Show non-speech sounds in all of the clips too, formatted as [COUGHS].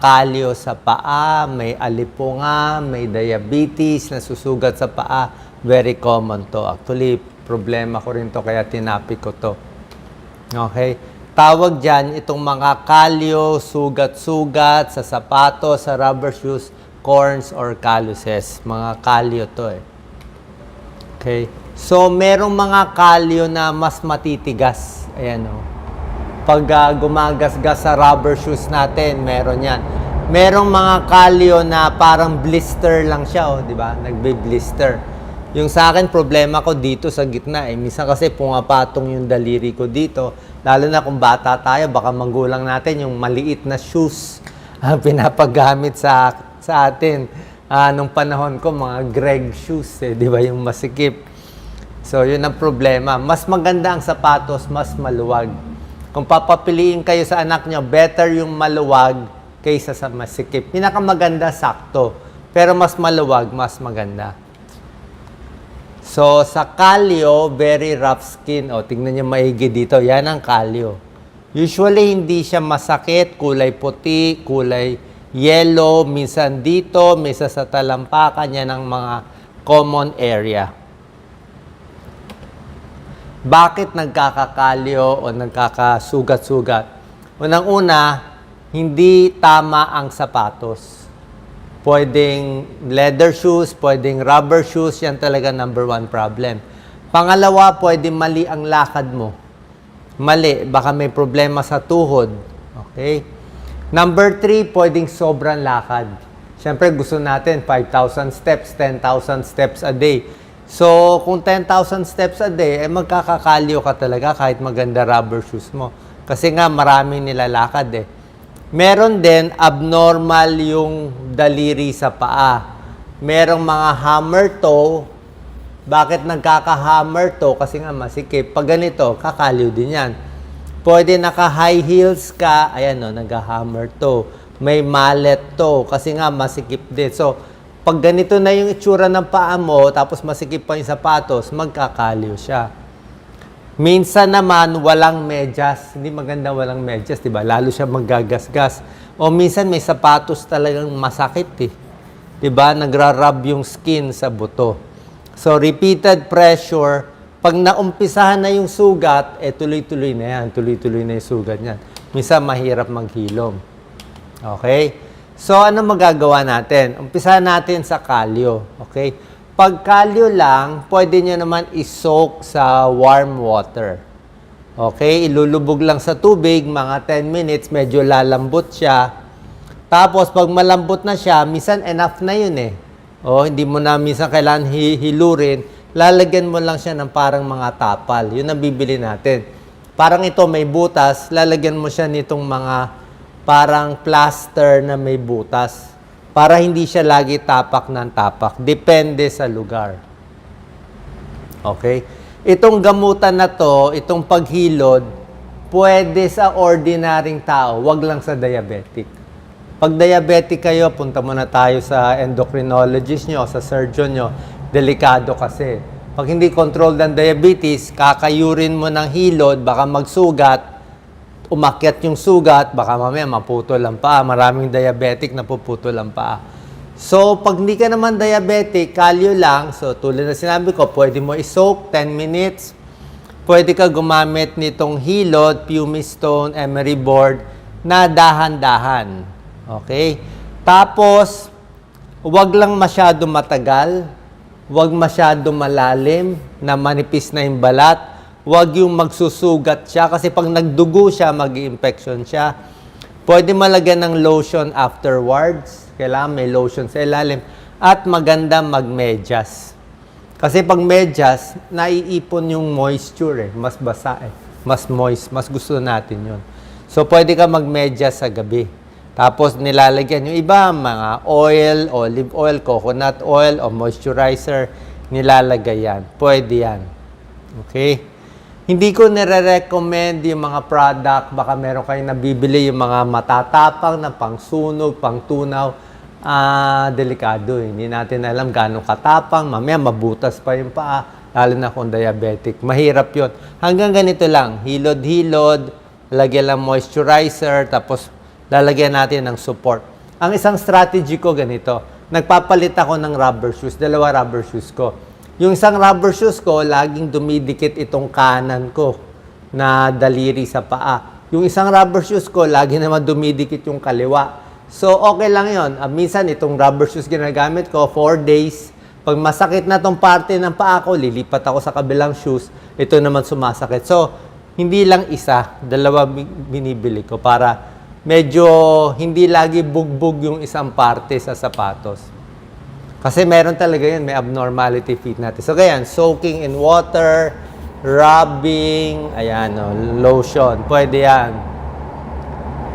kalyo sa paa, may alipunga, may diabetes, nasusugat sa paa. Very common to. Actually, problema ko rin to kaya tinapi ko to. Okay? Tawag dyan itong mga kalyo, sugat-sugat sa sapatos, sa rubber shoes, corns or calluses. Mga kalyo to eh. Okay? So, merong mga kalyo na mas matitigas. Ayan o. Pag ah, gumagasgas sa rubber shoes natin, meron yan. Merong mga kalyo na parang blister lang siya, oh, di ba? Nagbe-blister. Yung sa akin, problema ko dito sa gitna. Eh. Minsan kasi pumapatong yung daliri ko dito. Lalo na kung bata tayo, baka manggulang natin yung maliit na shoes [LAUGHS] ang pinapagamit sa sa atin. Ah, nung panahon ko, mga Greg shoes, eh, di ba? Yung masikip. So, yun ang problema. Mas maganda ang sapatos, mas maluwag. Kung papapiliin kayo sa anak nyo, better yung maluwag kaysa sa masikip. Pinakamaganda, sakto. Pero mas maluwag, mas maganda. So, sa kalyo, very rough skin. O, tingnan nyo maigi dito. Yan ang kalyo. Usually, hindi siya masakit. Kulay puti, kulay yellow. Minsan dito, minsan sa talampakan. Yan ang mga common area. Bakit nagkakakalyo o nagkakasugat-sugat? Unang-una, hindi tama ang sapatos. Pwedeng leather shoes, pwedeng rubber shoes, yan talaga number one problem. Pangalawa, pwedeng mali ang lakad mo. Mali, baka may problema sa tuhod. Okay? Number three, pwedeng sobrang lakad. Siyempre, gusto natin 5,000 steps, 10,000 steps a day. So, kung 10,000 steps a day, eh magkakakalyo ka talaga kahit maganda rubber shoes mo. Kasi nga, maraming nilalakad eh. Meron din abnormal yung daliri sa paa. Merong mga hammer toe. Bakit nagkaka-hammer toe? Kasi nga masikip. Pag ganito, kakalyo din yan. Pwede naka-high heels ka. Ayan o, nag-hammer toe. May mallet toe. Kasi nga masikip din. So, pag ganito na yung itsura ng paa mo, tapos masikip pa yung sapatos, magkakalyo siya. Minsan naman, walang medyas. Hindi maganda walang medyas, di ba? Lalo siya maggagasgas. O minsan may sapatos talagang masakit eh. Di ba? Nagra-rub yung skin sa buto. So, repeated pressure, pag naumpisahan na yung sugat, eh tuloy-tuloy na yan. Tuloy-tuloy na yung sugat niyan. Minsan mahirap maghilom. Okay? So, ano magagawa natin? Umpisahan natin sa kalyo. Okay? Pag kalyo lang, pwede nyo naman isoak sa warm water. Okay? Ilulubog lang sa tubig, mga 10 minutes, medyo lalambot siya. Tapos, pag malambot na siya, minsan enough na yun eh. O, hindi mo na minsan kailangan hi- hilurin. Lalagyan mo lang siya ng parang mga tapal. Yun ang bibili natin. Parang ito may butas, lalagyan mo siya nitong mga parang plaster na may butas para hindi siya lagi tapak ng tapak. Depende sa lugar. Okay? Itong gamutan na to, itong paghilod, pwede sa ordinaryong tao, wag lang sa diabetic. Pag diabetic kayo, punta muna tayo sa endocrinologist nyo, sa surgeon nyo. Delikado kasi. Pag hindi controlled ang diabetes, kakayurin mo ng hilod, baka magsugat, umakyat yung sugat, baka mamaya maputol ang paa. Maraming diabetic na puputol ang paa. So, pag hindi ka naman diabetic, kalyo lang. So, tulad na sinabi ko, pwede mo isoak 10 minutes. Pwede ka gumamit nitong hilot, pumice stone, emery board na dahan-dahan. Okay? Tapos, wag lang masyado matagal. Wag masyado malalim na manipis na yung balat wag yung magsusugat siya kasi pag nagdugo siya, mag infection siya. Pwede malagyan ng lotion afterwards. Kailangan may lotion sa ilalim. At maganda magmedyas. Kasi pag medyas, naiipon yung moisture eh. Mas basa eh. Mas moist. Mas gusto natin yun. So, pwede ka magmedyas sa gabi. Tapos, nilalagyan yung iba, mga oil, olive oil, coconut oil, o moisturizer. Nilalagay yan. Pwede yan. Okay? Hindi ko nire-recommend yung mga product, baka meron kayong nabibili yung mga matatapang na pangsunog, pangtunaw. Ah, delikado eh. Hindi natin alam gaano katapang, mamaya mabutas pa yung paa, lalo na kung diabetic. Mahirap yon. Hanggang ganito lang, hilod-hilod, lagyan lang moisturizer, tapos lalagyan natin ng support. Ang isang strategy ko ganito, nagpapalit ako ng rubber shoes, dalawa rubber shoes ko. Yung isang rubber shoes ko, laging dumidikit itong kanan ko na daliri sa paa. Yung isang rubber shoes ko, lagi naman dumidikit yung kaliwa. So, okay lang yon. Ah, minsan, itong rubber shoes ginagamit ko, 4 days. Pag masakit na tong parte ng paa ko, lilipat ako sa kabilang shoes. Ito naman sumasakit. So, hindi lang isa, dalawa bi- binibili ko para medyo hindi lagi bugbog yung isang parte sa sapatos. Kasi meron talaga yun, may abnormality feet natin. So, kaya, soaking in water, rubbing, ayan, oh, lotion, pwede yan.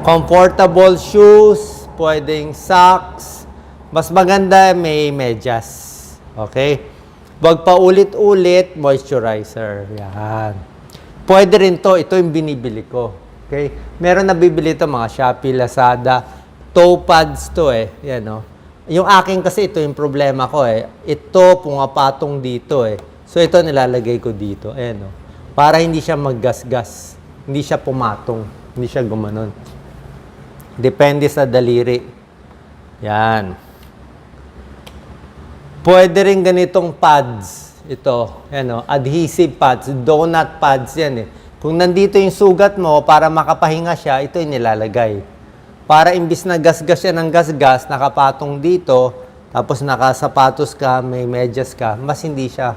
Comfortable shoes, pwedeng socks. Mas maganda may medyas. Okay? Huwag pa ulit-ulit, moisturizer. Yan. Pwede rin to, ito yung binibili ko. Okay? Meron na bibili to mga Shopee, Lazada. Toe pads to eh. Yan oh. Yung akin kasi ito yung problema ko eh. Ito pumapatong dito eh. So ito nilalagay ko dito. Ayan oh. Para hindi siya maggasgas. Hindi siya pumatong. Hindi siya gumanon. Depende sa daliri. Yan. Pwede rin ganitong pads. Ito, ano, adhesive pads, donut pads yan eh. Kung nandito yung sugat mo, para makapahinga siya, ito yung nilalagay. Para imbis na gasgas siya ng gasgas, nakapatong dito, tapos nakasapatos ka, may medyas ka, mas hindi siya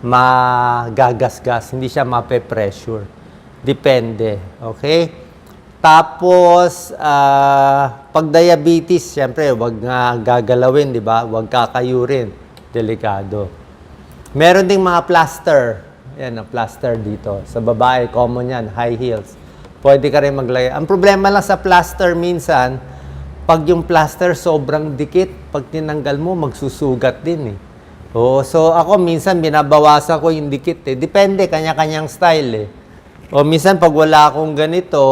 magagasgas, hindi siya mape-pressure. Depende, okay? Tapos, ah, pag diabetes, syempre, wag nga gagalawin, di ba? Wag kakayurin. Delikado. Meron ding mga plaster. Yan, plaster dito. Sa babae, common yan, high heels. Pwede ka rin maglagay. Ang problema lang sa plaster minsan, pag yung plaster sobrang dikit, pag tinanggal mo, magsusugat din eh. Oo, so ako minsan binabawasan ko yung dikit eh. Depende, kanya-kanyang style eh. O minsan pag wala akong ganito,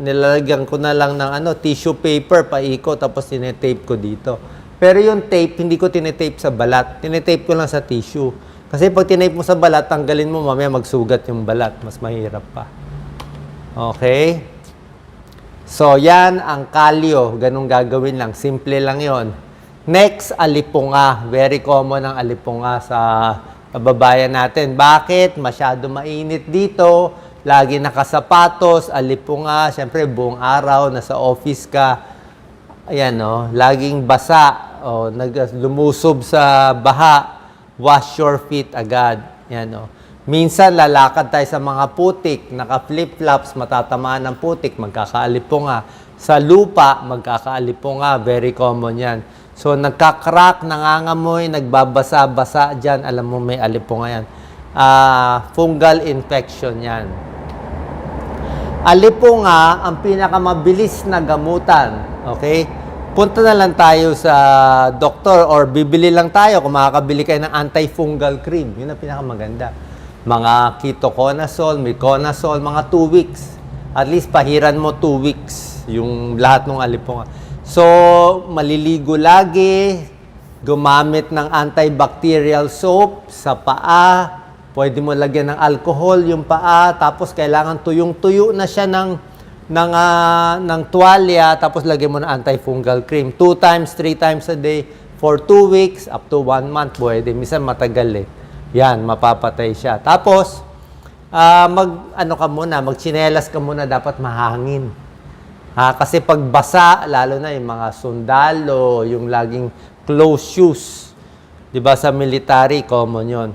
nilalagyan ko na lang ng ano, tissue paper, paiko, tapos tinetape ko dito. Pero yung tape, hindi ko tinetape sa balat. Tinetape ko lang sa tissue. Kasi pag tinape mo sa balat, tanggalin mo, mamaya magsugat yung balat. Mas mahirap pa. Okay? So, yan ang kalyo. Ganun gagawin lang. Simple lang yon. Next, alipunga. Very common ang alipunga sa kababayan natin. Bakit? Masyado mainit dito. Lagi nakasapatos, alipunga. Siyempre, buong araw, nasa office ka. Ayan, no? Laging basa. O, nag, lumusob sa baha. Wash your feet agad. Yan, no? Minsan, lalakad tayo sa mga putik, naka-flip-flops, matatamaan ng putik, magkakaalipunga. Sa lupa, magkakaalipunga. Very common yan. So, nagka-crack, nangangamoy, nagbabasa-basa dyan. Alam mo, may alipunga yan. Ah, fungal infection yan. Alipunga ang pinakamabilis na gamutan. Okay? Punta na lang tayo sa doktor or bibili lang tayo kung makakabili kayo ng antifungal cream. Yun ang pinakamaganda. Mga ketoconazole, miconazole, mga 2 weeks. At least pahiran mo 2 weeks yung lahat ng alipunga. So, maliligo lagi, gumamit ng antibacterial soap sa paa, Pwede mo lagyan ng alcohol yung paa, tapos kailangan tuyong-tuyo na siya ng, ng, ah, ng tuwalya, tapos lagyan mo ng antifungal cream. Two times, three times a day for two weeks, up to one month, pwede. Minsan matagal eh. Yan, mapapatay siya. Tapos, ah, mag, ano ka muna, magchinelas ka muna, dapat mahangin. Ha, kasi pag basa, lalo na yung mga sundalo, yung laging closed shoes, 'di ba sa military common 'yon.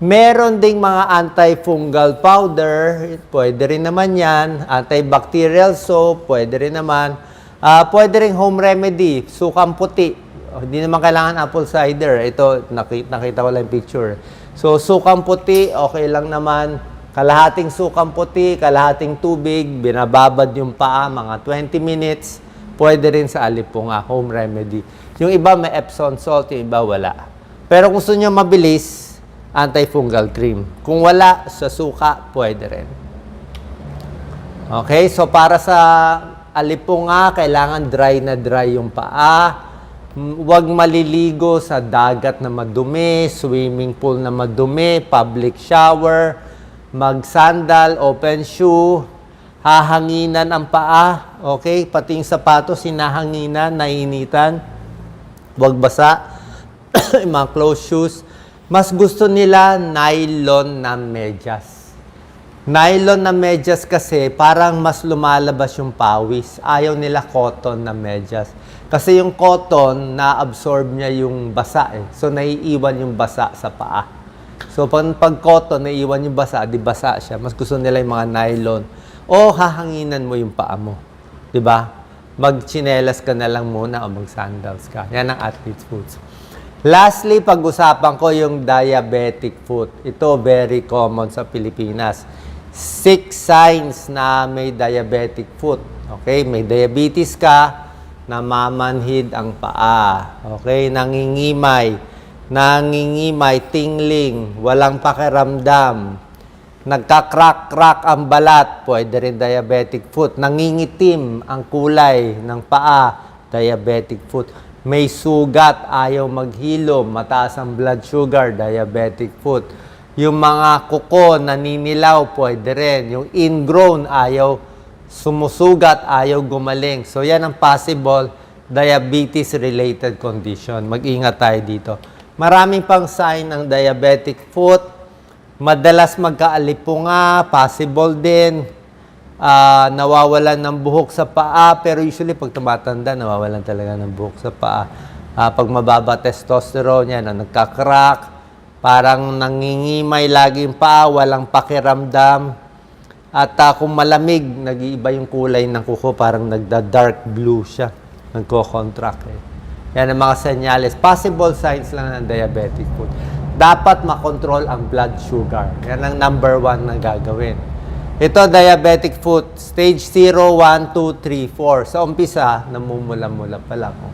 Meron ding mga antifungal powder, pwede rin naman 'yan, antibacterial soap, pwede rin naman. Ah, pwede rin home remedy, sukang puti. Oh, Hindi naman kailangan apple cider. Ito nakita, nakita ko lang picture. So sukang puti, okay lang naman. Kalahating sukang puti, kalahating tubig, binababad yung paa, mga 20 minutes. Pwede rin sa alipunga, home remedy. Yung iba may Epsom salt, yung iba wala. Pero kung gusto nyo mabilis, antifungal cream. Kung wala, sa suka, pwede rin. Okay, so para sa alipunga, kailangan dry na dry yung paa. Huwag maliligo sa dagat na madumi, swimming pool na madumi, public shower, mag-sandal, open shoe. hahanginan ang paa, okay? Pati yung sapatos, hinahanginan, nainitan, wag basa, [COUGHS] mga closed shoes. Mas gusto nila nylon na medyas. Nylon na medyas kasi parang mas lumalabas yung pawis. Ayaw nila cotton na medyas. Kasi yung cotton, na-absorb niya yung basa eh. So, naiiwan yung basa sa paa. So, pag, pag cotton, naiiwan yung basa, di basa siya. Mas gusto nila yung mga nylon. O hahanginan mo yung paa mo. Di ba? Magchinelas ka na lang muna o mag-sandals ka. Yan ang athlete's foots. Lastly, pag-usapan ko yung diabetic foot. Ito very common sa Pilipinas. Six signs na may diabetic foot. Okay, may diabetes ka, namamanhid ang paa. Okay, nangingimay, nangingimay, tingling, walang pakiramdam, nagkakrak-krak ang balat, pwede rin diabetic foot. Nangingitim ang kulay ng paa, diabetic foot. May sugat, ayaw maghilom, mataas ang blood sugar, diabetic foot. Yung mga kuko, naninilaw, pwede rin. Yung ingrown, ayaw sumusugat, ayaw gumaling. So yan ang possible diabetes-related condition. Mag-ingat tayo dito. Maraming pang sign ng diabetic foot. Madalas magkaalipunga, possible din. Ah, nawawalan ng buhok sa paa, pero usually pag tumatanda, nawawalan talaga ng buhok sa paa. Ah, pag mababa testosterone yan, ah, nagkakrak, parang nangingimay lagi yung paa, walang pakiramdam. At ah, kung malamig, nag-iiba yung kulay ng kuko, parang nagda-dark blue siya. Nagko-contract eh. Yan ang mga senyales. Possible signs lang ng diabetic foot. Dapat makontrol ang blood sugar. Yan ang number one na gagawin. Ito, diabetic foot. Stage 0, 1, 2, 3, 4. Sa umpisa, namumula-mula pa lang. Oh.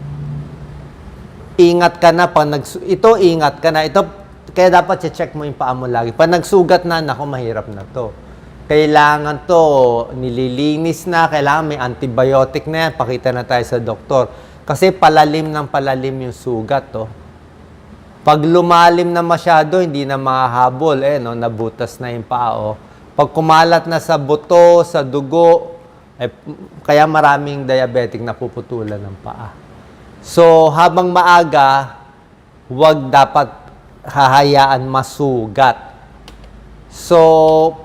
Ingat ka na pag nagsu- ito ingat ka na ito kaya dapat check mo yung paa mo lagi pag nagsugat na nako mahirap na to kailangan to nililinis na kailangan may antibiotic na yan. Pakita na tayo sa doktor. Kasi palalim ng palalim yung sugat to pag lumalim na masyado hindi na mahahabol. Eh no nabutas na yung paa oh. pag kumalat na sa buto sa dugo eh, kaya maraming diabetic na puputulan ng paa. So, habang maaga, huwag dapat hahayaan masugat. So,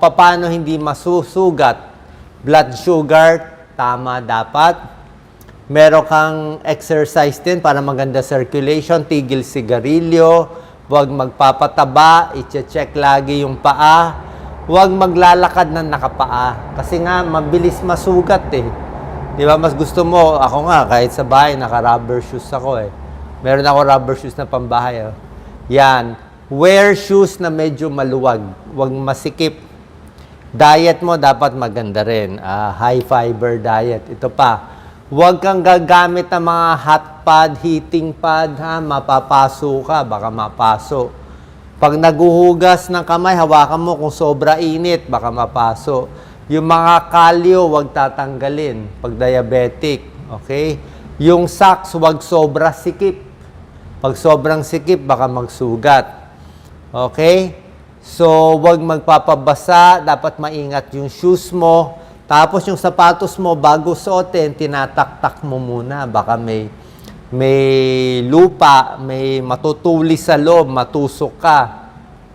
paano hindi masusugat? Blood sugar, tama dapat. Meron kang exercise din para maganda circulation, tigil sigarilyo, huwag magpapataba, i-check lagi yung paa. Huwag maglalakad ng nakapaa. Kasi nga, mabilis masugat eh. Di ba, mas gusto mo, ako nga, kahit sa bahay, naka-rubber shoes ako eh. Meron ako rubber shoes na pambahay. Oh. Yan. Wear shoes na medyo maluwag. Huwag masikip. Diet mo dapat maganda rin. Ah, high fiber diet. Ito pa. Huwag kang gagamit ng mga hot pad, heating pad, ha? Mapapaso ka, baka mapaso. Pag naguhugas ng kamay, hawakan mo kung sobra init, baka mapaso. Yung mga kalyo, huwag tatanggalin pag diabetic. Okay? Yung socks, huwag sobra sikip. Pag sobrang sikip, baka magsugat. Okay? So, huwag magpapabasa. Dapat maingat yung shoes mo. Tapos yung sapatos mo, bago suotin, tinataktak mo muna. Baka may, may lupa, may matutuli sa loob, matusok ka.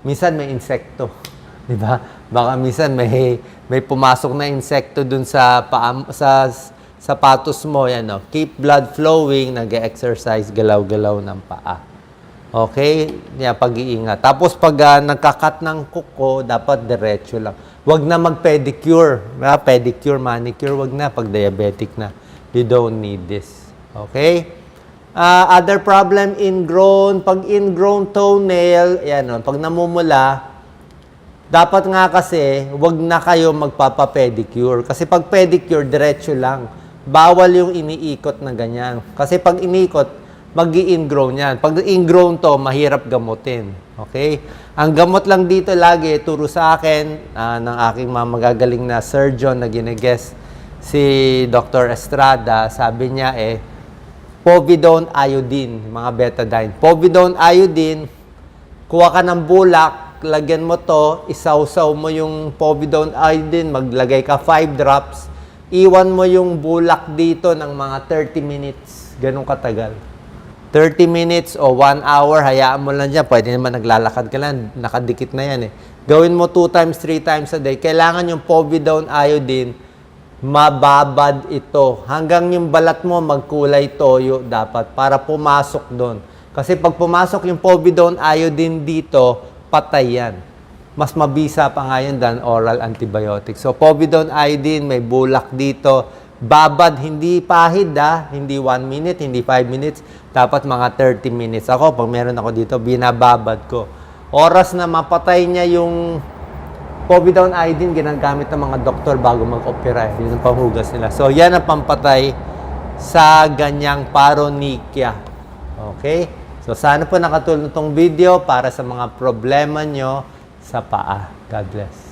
Minsan may insekto. [LAUGHS] Di ba? Baka minsan may, may pumasok na insekto dun sa, paa, sa sapatos mo. Yan, no? Keep blood flowing, nag-exercise, galaw-galaw ng paa. Okay? Yan, pag-iingat. Tapos pag uh, nagkakat ng kuko, dapat diretso lang. Huwag na mag-pedicure. Ah, pedicure, manicure, wag na pag diabetic na. You don't need this. Okay? Ah, other problem, ingrown. Pag ingrown toenail, yan, no? pag namumula, dapat nga kasi, wag na kayo magpapa-pedicure. Kasi pag pedicure, diretso lang. Bawal yung iniikot na ganyan. Kasi pag iniikot, mag ingrown yan. Pag ingrown to, mahirap gamutin. Okay? Ang gamot lang dito lagi, turo sa akin ah, ng aking mga magagaling na surgeon na ginigest si Dr. Estrada, sabi niya eh, povidone iodine, mga betadine. Povidone iodine, kuha ka ng bulak, lagyan mo to, isawsaw mo yung povidone iodine, maglagay ka 5 drops, iwan mo yung bulak dito ng mga 30 minutes. Ganun katagal. 30 minutes o 1 hour, hayaan mo lang dyan. Pwede naman naglalakad ka lang, nakadikit na yan eh. Gawin mo 2 times, 3 times a day. Kailangan yung povidone iodine, mababad ito. Hanggang yung balat mo magkulay toyo dapat para pumasok doon. Kasi pag pumasok yung povidone iodine dito, patay yan. Mas mabisa pa nga yun than oral antibiotic. So, povidone iodine, may bulak dito. Babad, hindi pahid ha. Hindi 1 minute, hindi 5 minutes. Dapat mga 30 minutes. Ako, pag meron ako dito, binababad ko. Oras na mapatay niya yung povidone iodine, ginagamit ng mga doktor bago mag-opera. Yun ang panghugas nila. So, yan ang pampatay sa ganyang paronychia. Okay? So, sana po nakatulong itong video para sa mga problema nyo sa paa. God bless.